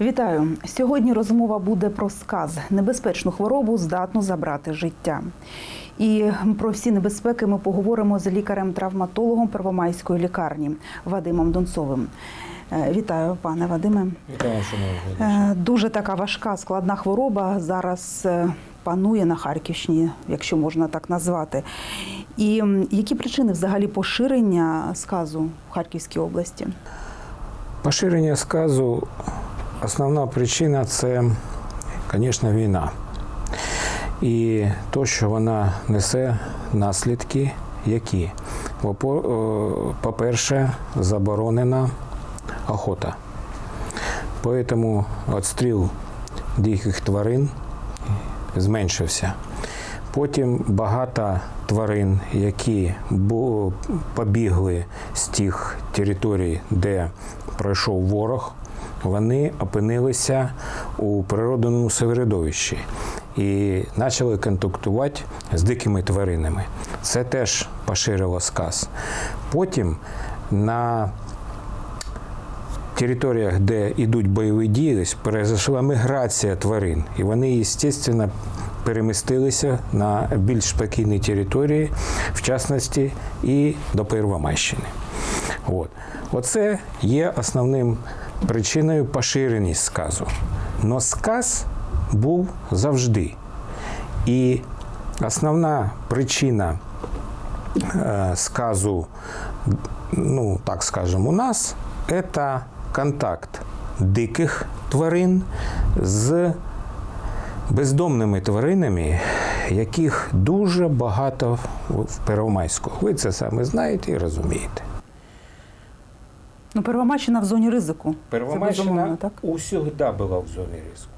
Вітаю! Сьогодні розмова буде про сказ. Небезпечну хворобу здатну забрати життя. І про всі небезпеки ми поговоримо з лікарем-травматологом Первомайської лікарні Вадимом Донцовим. Е, Вітаю, пане Вадиме. Вітаю, шановні Е, Дуже така важка складна хвороба зараз е, панує на Харківщині, якщо можна так назвати. І які причини взагалі поширення сказу в Харківській області? Поширення сказу, основна причина це, звісно, війна. І то, що вона несе наслідки, які? Е, По-перше, заборонена охота. Тому відстріл диких тварин зменшився. Потім багато тварин, які побігли з тих територій, де пройшов ворог, вони опинилися у природному середовищі і почали контактувати з дикими тваринами. Це теж поширило сказ. Потім на територіях, де йдуть бойові дії, произошла міграція тварин, і вони, звісно, перемістилися на більш спокійні території, в частності і до Первомайщини. От. Оце є основним причиною поширеність сказу. Но сказ був завжди. І основна причина э, сказу, ну так скажем, у нас это контакт диких тварин з бездомними тваринами, яких дуже багато в Первомайську. Ви це саме знаєте і розумієте. Ну, Первомайщина в зоні ризику. Безумовно, так? була в зоні ризику.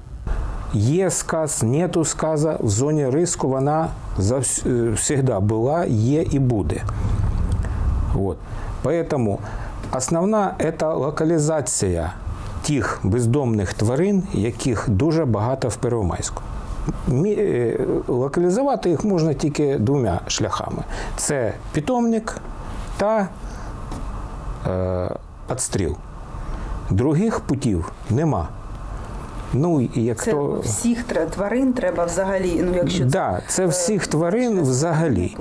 Є сказ, нету сказа, в зоні риску вона завжди була, є і буде. Вот. Поэтому основна це локалізація тих бездомних тварин, яких дуже багато в Первомайську. Е, Локалізувати їх можна тільки двома шляхами: це питомник та е, відстріл. Других путів нема. Ну, як Це то... всіх тварин треба взагалі, ну якщо це Да, це всіх тварин взагалі.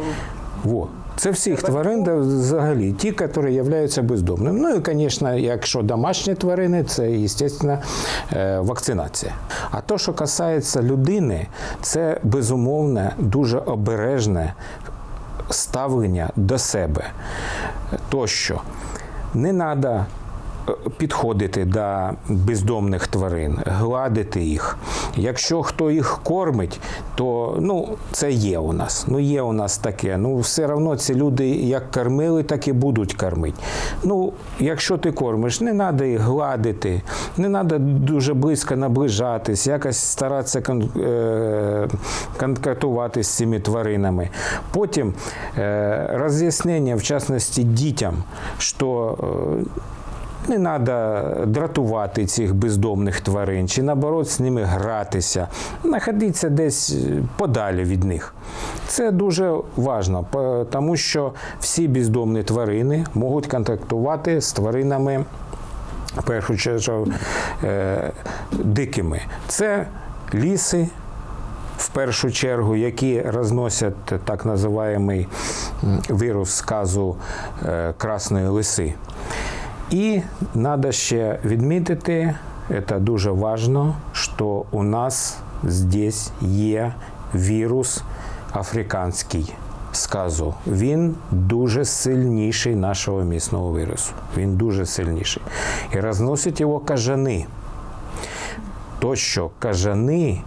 Во. Це всіх тварин да, взагалі, ті, які являються бездомними. Ну і, звісно, якщо домашні тварини, це, звісно, е, вакцинація. А то, що касається людини, це безумовне, дуже обережне ставлення до себе. Тощо не треба підходити до бездомних тварин, гладити їх. Якщо хто їх кормить, то ну, це є у нас. Ну, є у нас таке. Ну, все одно ці люди як кормили, так і будуть кормити. Ну, якщо ти кормиш, не треба їх гладити, не треба дуже близько наближатись, якось старатися кон- е, контактувати з цими тваринами. Потім е, роз'яснення, в частності дітям, що е, не треба дратувати цих бездомних тварин, чи наоборот з ними гратися, знаходитися десь подалі від них. Це дуже важливо, тому що всі бездомні тварини можуть контактувати з тваринами. В першу чергу е, дикими. Це ліси, в першу чергу, які розносять так називаємий м, вірус сказу е, красної лиси. І треба ще відмітити, це дуже важливо, що у нас здесь є вірус африканський сказу. Він дуже сильніший нашого місного вірусу. Він дуже сильніший. І розносять його кажани. То, що кажани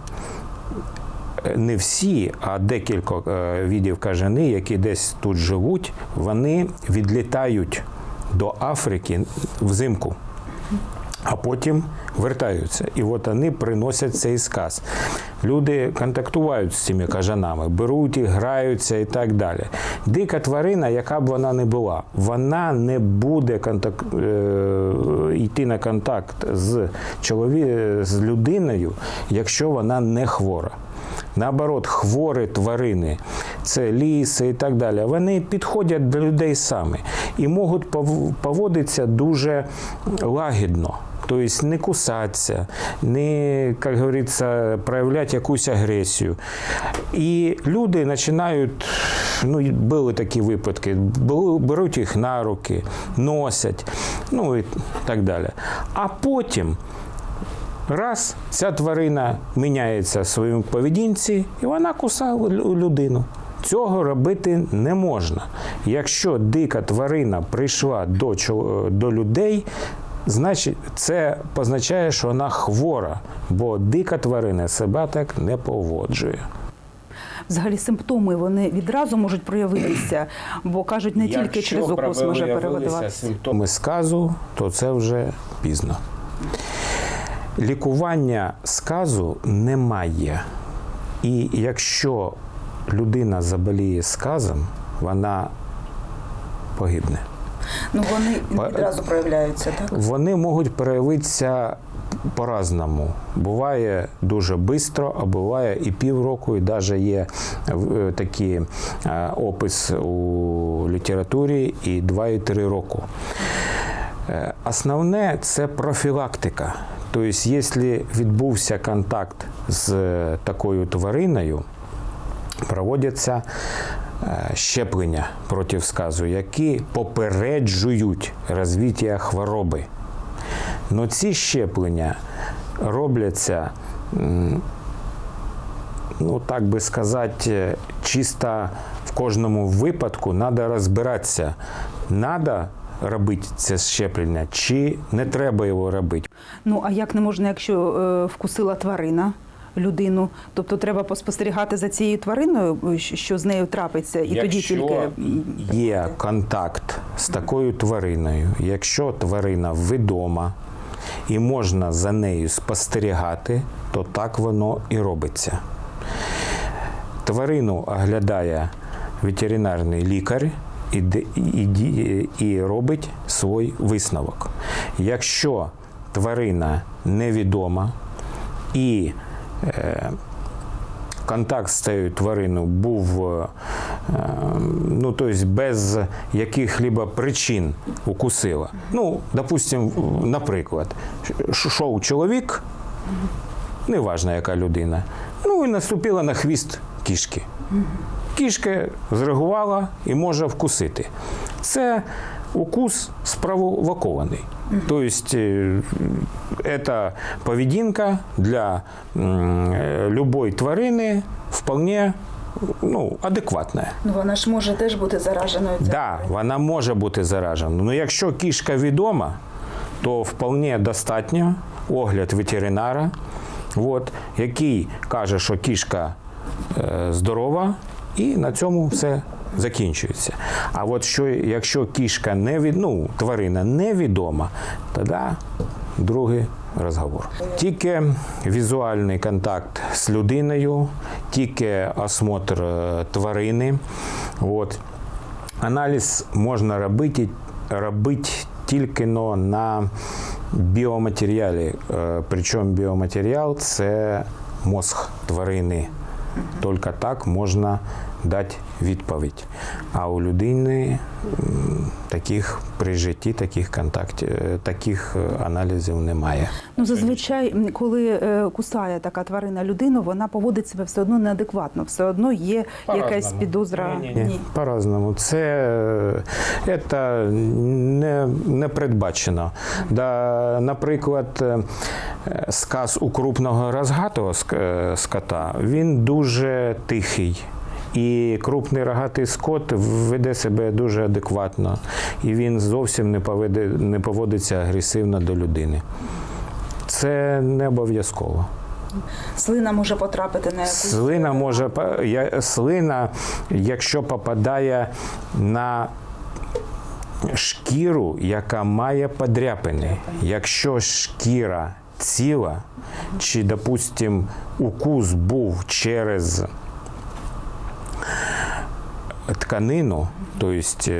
не всі, а декілька е, видів кажани, які десь тут живуть, вони відлітають до Африки взимку, а потім вертаються. І от вони приносять цей сказ. Люди контактують з цими кажанами, беруть їх, граються і так далі. Дика тварина, яка б вона не була, вона не буде контак... е, йти на контакт з чолові... з людиною, якщо вона не хвора. Наоборот, хворі тварини, це ліси і так далі, вони підходять до людей самі і можуть поводитися дуже лагідно. то есть не кусатися, не, як говориться, проявляти якусь агресію. І люди починають, ну, були такі випадки, беруть їх на руки, носять, ну і так далі. А потім раз ця тварина міняється в своїй поведінці, і вона кусає людину. Цього робити не можна. Якщо дика тварина прийшла до, до людей, значить це позначає, що вона хвора, бо дика тварина себе так не поводжує. Взагалі симптоми вони відразу можуть проявитися, бо кажуть, не тільки через укус може перевидуватися. симптоми сказу, то це вже пізно. Лікування сказу немає. І якщо людина заболіє сказом, вона погибне. Ну вони відразу проявляються, так? Вони можуть проявитися по-разному. Буває дуже швидко, а буває і півроку, і навіть є е, такий е, опис у літературі і 2-3 року. Е, Основне це профілактика. Тобто, якщо відбувся контакт з е, такою твариною, проводяться е, щеплення проти сказу, які попереджують розвиття хвороби. Но ці щеплення робляться, ну так би сказати, е, чисто в кожному випадку треба розбиратися. Треба робити це щеплення, чи не треба його робити. Ну а як не можна, якщо е, вкусила тварина? Людину, тобто треба поспостерігати за цією твариною, е, що- з нею трапиться, і тоді тільки є контакт з такою твариною, якщо тварина відома і можна за нею спостерігати, то так воно і робиться. Тварину оглядає ветеринарний лікар і, і, і робить свій висновок. Якщо тварина невідома і е, контакт з цією твариною був е, ну, тобто без яких-либо причин укусила. Ну, допустимо, наприклад, ш- йшов чоловік, неважно яка людина, ну і наступила на хвіст кішки. Кішка зреагувала і може вкусити. Це укус спровокований. Тобто е, ця поведінка для е, любої тварини вполне ну, адекватна. ну вона ж може теж бути зараженою. Так, да, вона може бути заражена. Ну, якщо кішка відома, то вполне достатньо огляд ветеринара, от, який каже, що кішка е, здорова, і на цьому все закінчується. А от що, якщо кішка не від, ну, тварина невідома, тоді другий розговор. Тільки візуальний контакт з людиною, тільки осмотр е, тварини. От. Аналіз можна робити, робити тільки но на біоматеріалі. Е, Причому біоматеріал це мозг тварини. Тільки так можна дати відповідь. А у людини таких при житті, таких контактів, е, таких е, аналізів немає. Ну зазвичай, коли е, кусає така тварина людину, вона поводить себе все одно неадекватно, все одно є якась По-разному. підозра. Ні, по-разному. Це, е, це не, не передбачено. Да, наприклад, сказ у крупного розгатого ск- скота, він дуже тихий. І крупний рогатий скот веде себе дуже адекватно, і він зовсім не, поведе, не поводиться агресивно до людини. Це не обов'язково. Слина може потрапити на якусь Слина може слина, якщо попадає на шкіру, яка має подряпини. Якщо шкіра ціла, чи, допустим, укус був через тканину, тобто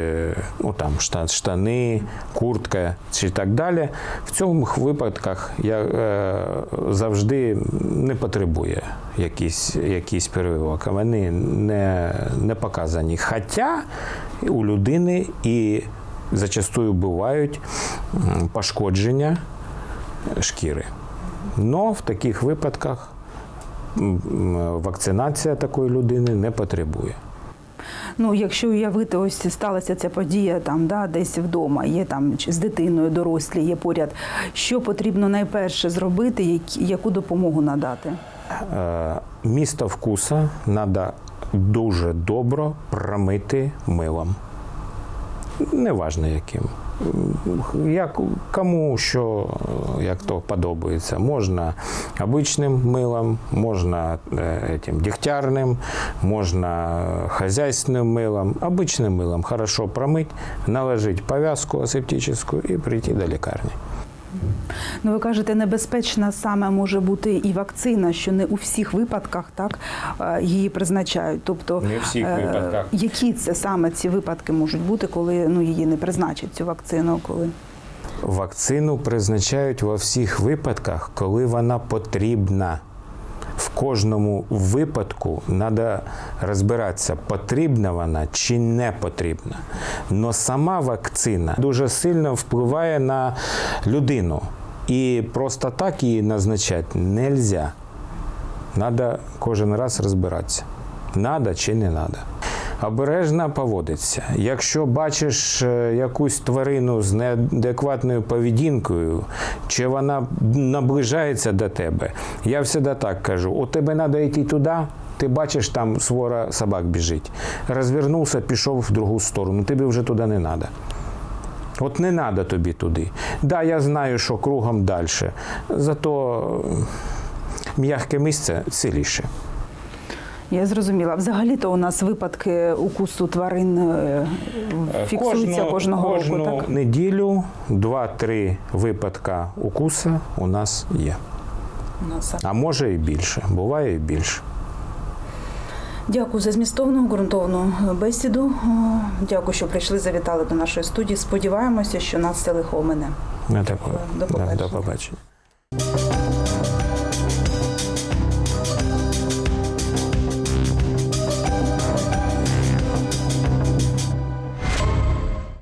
ну, там, штани, куртка чи так далі, в цьому випадках я е, завжди не потребує якийсь, якийсь перевивок. Вони не, не показані. Хоча у людини і зачастую бувають пошкодження шкіри. Но в таких випадках вакцинація такої людини не потребує. Ну, якщо уявити, ось сталася ця подія там, да, десь вдома, є там з дитиною дорослі, є поряд. Що потрібно найперше зробити, яку допомогу надати? Е, Місто вкуса треба дуже добре промити милом. Неважно яким. Як, кому що як то подобається. Можна обичним милом, можна е, этим, дегтярним, можна хазяйственним милом. Обичним милом хорошо промить, наложити пов'язку асептичну і прийти до лікарні. Ну, ви кажете, небезпечна саме може бути і вакцина, що не у всіх випадках так е, її призначають. Тобто, Не всіх е, випадках. які це саме ці випадки можуть бути, коли ну її не призначать цю вакцину, коли Вакцину призначають во всіх випадках, коли вона потрібна. В кожному випадку треба розбиратися, потрібна вона чи не потрібна. Но сама вакцина дуже сильно впливає на людину. І просто так її назначати не можна. Треба кожен раз розбиратися, надо чи не треба. Обережно поводиться. Якщо бачиш е, якусь тварину з неадекватною поведінкою, чи вона наближається до тебе, я завжди так кажу: у тебе треба йти туди. Ти бачиш, там свора собак біжить. Розвернувся, пішов в другу сторону. Тобі вже туди не треба. От не треба тобі туди. Да, я знаю, що кругом далі. Зато м'яке місце ціліше. Я зрозуміла. Взагалі-то у нас випадки укусу тварин е, фіксуються кожного кожну року. Так неділю два-три випадка укуса у нас є. У нас. А може і більше. Буває і більше. Дякую за змістовну ґрунтовну бесіду. Дякую, що прийшли, завітали до нашої студії. Сподіваємося, що нас це лихо мене. До побачення. До побачення.